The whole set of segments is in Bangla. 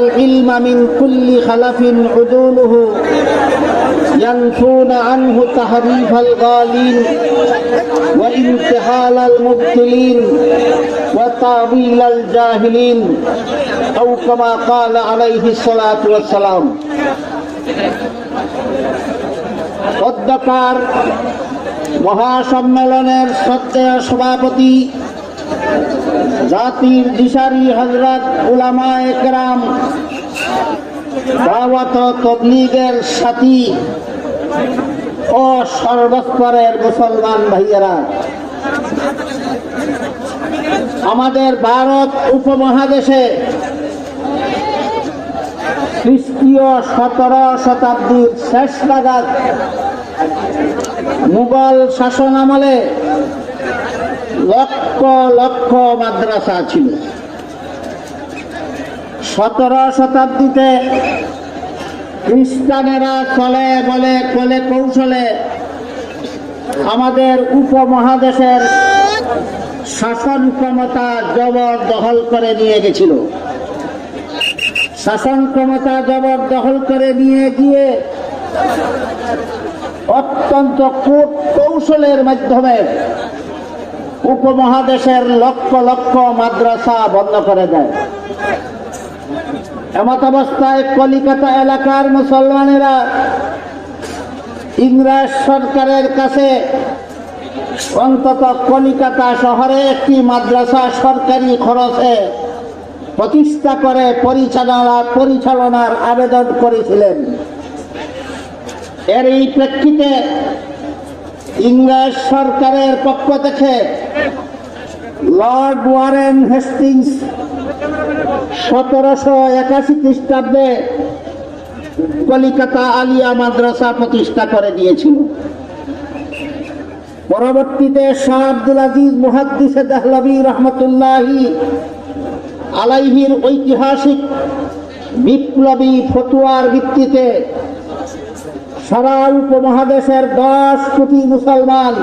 العلم من كل خلف عدوله ينفون عنه تحريف الغالين وانتحال المبتلين وتعويل الجاهلين أو كما قال عليه الصلاة والسلام অধ্যকার মহাসম্মেলনের শ্রদ্ধেয় সভাপতি জাতির দিশারি হজরত উলামা একরাম দাওয়াত তবলিগের সাথী ও সর্বস্তরের মুসলমান ভাইয়েরা, আমাদের ভারত উপমহাদেশে খ্রিস্টীয় সতেরো শতাব্দীর শেষ নাগাদ মুঘল শাসন আমলে লক্ষ লক্ষ মাদ্রাসা ছিল। সতেরো শতাব্দীতে খ্রিস্টানেরা চলে, বলে, কলে কৌশলে আমাদের উপমহাদেশের শাসন ক্ষমতা জবর দখল করে নিয়ে গেছিল। শাসন ক্ষমতা জবরদখল করে নিয়ে গিয়ে অত্যন্ত কৌশলের মাধ্যমে উপমহাদেশের লক্ষ লক্ষ মাদ্রাসা বন্ধ করে দেয়। এমত অবস্থায় কলিকাতা এলাকার মুসলমানেরা ইংরেজ সরকারের কাছে অন্তত কলিকাতা শহরে একটি মাদ্রাসা সরকারি খরচে প্রতিষ্ঠা করে পরিচালনা পরিচালনার আবেদন করেছিলেন। এর এই প্রেক্ষিতে ইংরেজ সরকারের পক্ষ থেকে লর্ড ওয়ারেন হেস্টিংস সতেরোশো একাশি খ্রিস্টাব্দে কলিকাতা আলিয়া মাদ্রাসা প্রতিষ্ঠা করে দিয়েছিল। পরবর্তীতে শাহ আব্দুল আজিজ মুহাদ্দিসে দেহলবী রহমতুল্লাহি আলাইহির ঐতিহাসিক বিপ্লবী ফতুয়ার ভিত্তিতে সারা উপমহাদেশের দশ কোটি মুসলমান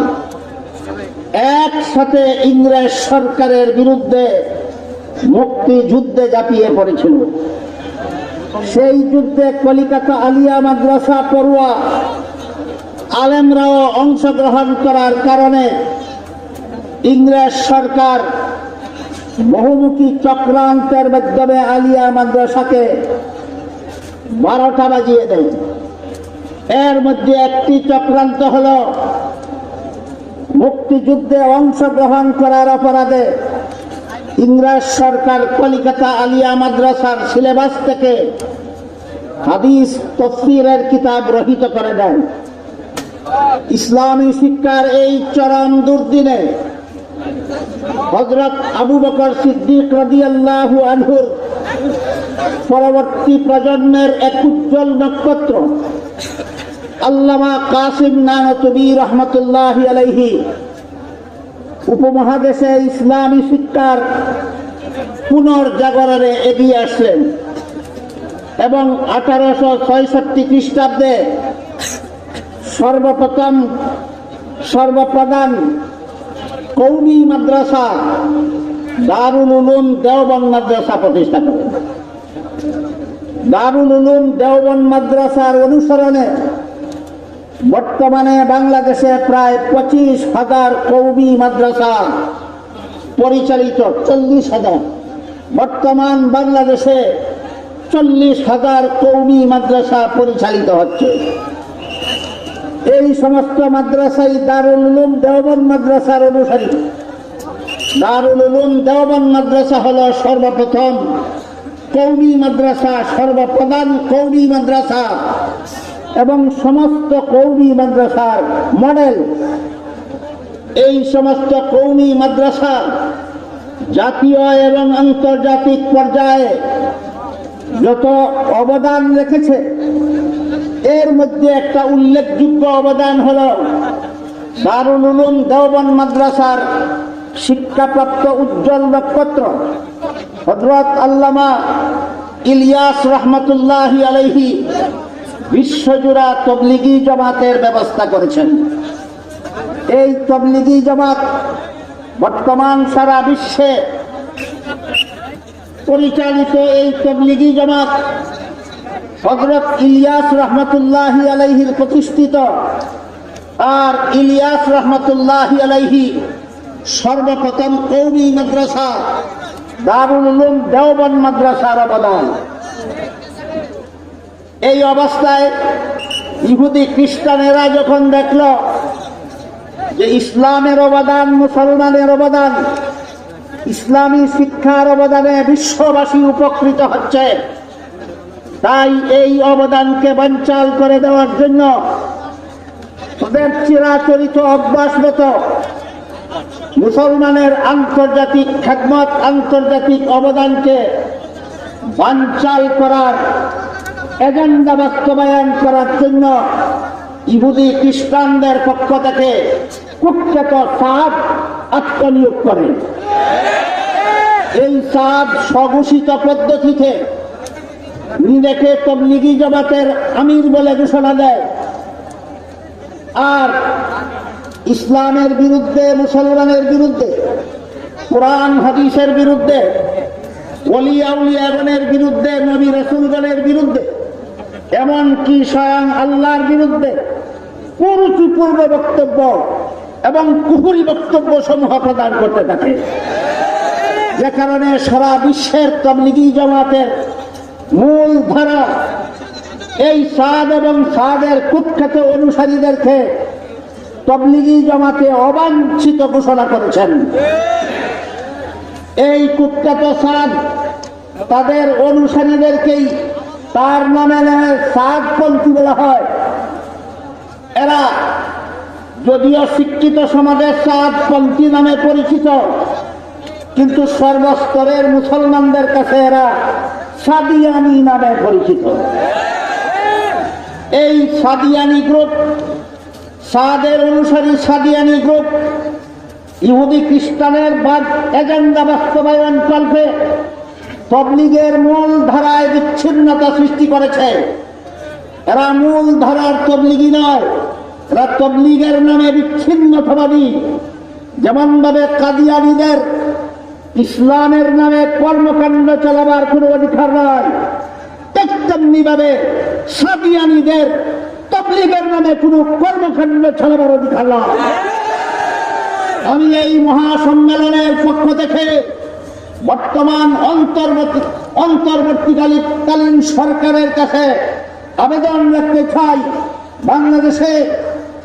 একসাথে ইংরেজ সরকারের বিরুদ্ধে মুক্তিযুদ্ধে ঝাঁপিয়ে পড়েছিল। সেই যুদ্ধে কলিকাতা আলিয়া মাদ্রাসা পড়ুয়া আলেমরাও অংশগ্রহণ করার কারণে ইংরেজ সরকার বহুমুখী চক্রান্তের মাধ্যমে আলিয়া মাদ্রাসাকে বারোটা বাজিয়ে দেয়। এর মধ্যে একটি চক্রান্ত হল মুক্তিযুদ্ধে অংশগ্রহণ করার অপরাধে ইংরেজ সরকার কলিকাতা আলিয়া মাদ্রাসার সিলেবাস থেকে হাদিস তফসিরের কিতাব রহিত করে দেয়। ইসলামী শিক্ষার এই চরম দুর্দিনে হজরত আবু বকর সিদ্দিক রাদিয়াল্লাহু আনহুর পরবর্তী প্রজন্মের এক উজ্জ্বল নক্ষত্র আল্লামা কাসিম নানতবী রহমতুল্লাহ আলাইহি উপমহাদেশে ইসলামী শিক্ষার পুনর্জাগরণে এগিয়ে আসলেন এবং আঠারোশো ছয়ষট্টি খ্রিস্টাব্দে সর্বপ্রথম, সর্বপ্রধান কৌমি মাদ্রাসা দারুল উলুম দেওবন্দ মাদ্রাসা প্রতিষ্ঠা করেন। দারুল উলুম দেওবন্দ মাদ্রাসার অনুসরণে বর্তমানে বাংলাদেশে প্রায় পঁচিশ হাজার কৌমি মাদ্রাসা পরিচালিত, চল্লিশ হাজার। বর্তমান বাংলাদেশে চল্লিশ হাজার কৌমি মাদ্রাসা পরিচালিত হচ্ছে। এই সমস্ত মাদ্রাসাই দারুল উলুম দেওবন মাদ্রাসার অনুসারী। দারুল উলুম দেওবন মাদ্রাসা হল সর্বপ্রথম কৌমি মাদ্রাসা, সর্বপ্রধান কৌমি মাদ্রাসা। এবং সমস্ত কৌমি মাদ্রাসার মডেল। এই সমস্ত কৌমি মাদ্রাসা জাতীয় এবং আন্তর্জাতিক পর্যায়ে যত অবদান রেখেছে, এর মধ্যে একটা উল্লেখযোগ্য অবদান হল দারুল উলুম দেওবন মাদ্রাসার শিক্ষাপ্রাপ্ত উজ্জ্বল নক্ষত্র হজরত আল্লামা ইলিয়াস রহমতুল্লাহ আলহি বিশ্বজুড়া তবলিগি জমাতের ব্যবস্থা করেছেন। এই তবলিগি জমাত বর্তমান সারা বিশ্বে পরিচালিত এই তবলিগি জমাত হজরত ইলিয়াস রহমতুল্লাহ আলাইহির প্রতিষ্ঠিত আর ইলিয়াস রহমতুল্লাহ আলাইহি সর্বপ্রথম কৌমি মাদ্রাসা দারুল উলুম দেওবন মাদ্রাসার অবদান। এই অবস্থায় ইহুদি খ্রিস্টানেরা যখন দেখল যে ইসলামের অবদান, মুসলমানের অবদান, ইসলামী শিক্ষার অবদানে বিশ্ববাসী উপকৃত হচ্ছে, তাই এই অবদানকে বঞ্চাল করে দেওয়ার জন্য ওদের চিরাচরিত অভ্যাস অভ্যাসগত মুসলমানের আন্তর্জাতিক খেদমত, আন্তর্জাতিক অবদানকে বানচাল করার এজেন্ডা বাস্তবায়ন করার জন্য ইহুদি খ্রিস্টানদের পক্ষ থেকে কুখ্যাত সাদ আত্মনিয়োগ করেন এই সাদ স্বঘোষিত পদ্ধতিতে নিজেকে তবলিগি জমাতের আমির বলে ঘোষণা দেয়। আর ইসলামের বিরুদ্ধে, মুসলমানের বিরুদ্ধে, কোরআন, হাদিসের বিরুদ্ধে, ওলিয়া উলিয়াগণের বিরুদ্ধে, নবী রসুলগণের বিরুদ্ধে এমনকি স্বয়ং আল্লাহর বিরুদ্ধে কুরুচিপূর্ণ বক্তব্য এবং কুহুরি বক্তব্য সমূহ প্রদান করতে থাকে। যে কারণে সারা বিশ্বের তবলিগি জামাতের মূল ধারা এই সাদ এবং সাদের কুখ্যাত অনুসারীদেরকে তবলিগি জামাতে অবাঞ্ছিত ঘোষণা করেছেন। এই কুখ্যাত সাদ তাদের অনুসারীদেরকেই তার নামে সাদপন্থী বলা হয়। এরা যদিও শিক্ষিত সমাজের সাদপন্থী নামে পরিচিত, কিন্তু সর্বস্তরের মুসলমানদের কাছে এরা সাদিয়ানি নামে পরিচিত। এই সাদিয়ানি গ্রুপ, সাদের অনুসারী সাদিয়ানি গ্রুপ, ইহুদি খ্রিস্টানের এজেন্ডা বাস্তবায়ন কল্পে তবলিগের মূল ধারায় বিচ্ছিন্নতা সৃষ্টি করেছে। এরা মূল ধারার তবলিগি নয়, এরা তবলিগের নামে বিচ্ছিন্নতাবাদী। যেমন ভাবে কাদিয়ানিদের ইসলামের নামে কর্মকাণ্ড চালাবার কোনো অধিকার নয় ঠিক তেমনি ভাবে সাদিয়ানিদের তবলিগের নামে কোনো কর্মকাণ্ড চালাবার অধিকার নয় আমি এই মহাসম্মেলনের পক্ষ থেকে বর্তমান অন্তর্বর্তী অন্তর্বর্তীকালীন সরকারের কাছে আবেদন রাখতে চাই। বাংলাদেশে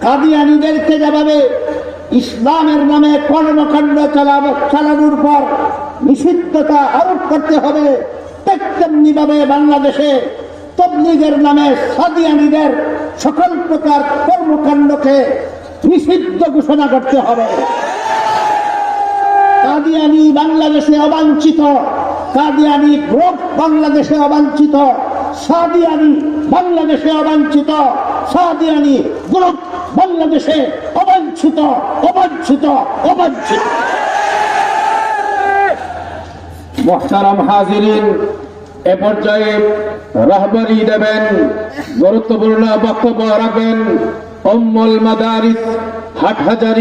কাদিয়ানিদেরকে যেভাবে ইসলামের নামে কর্মকাণ্ড চালানোর পর নিষিদ্ধতা আরোপ করতে হবে, ঠিক তেমনি বাংলাদেশে তবলিগের নামে সাদিয়ানিদের সকল প্রকার কর্মকাণ্ডকে নিষিদ্ধ ঘোষণা করতে হবে। কাদিয়ানি বাংলাদেশে অবাঞ্ছিত, কাদিয়ানি গ্রুপ বাংলাদেশে অবাঞ্ছিত, সাদিয়ানি বাংলাদেশে অবাঞ্ছিত, সাদিয়ানি গ্রুপ বাংলাদেশে অবাঞ্ছিত অবাঞ্ছিত অবাঞ্ছিত। হাজিরিন, এ পর্যায়ে রহবরি দেবেন, গুরুত্বপূর্ণ বক্তব্য রাখবেন অম্মল মাদারিস হাটহাজারি।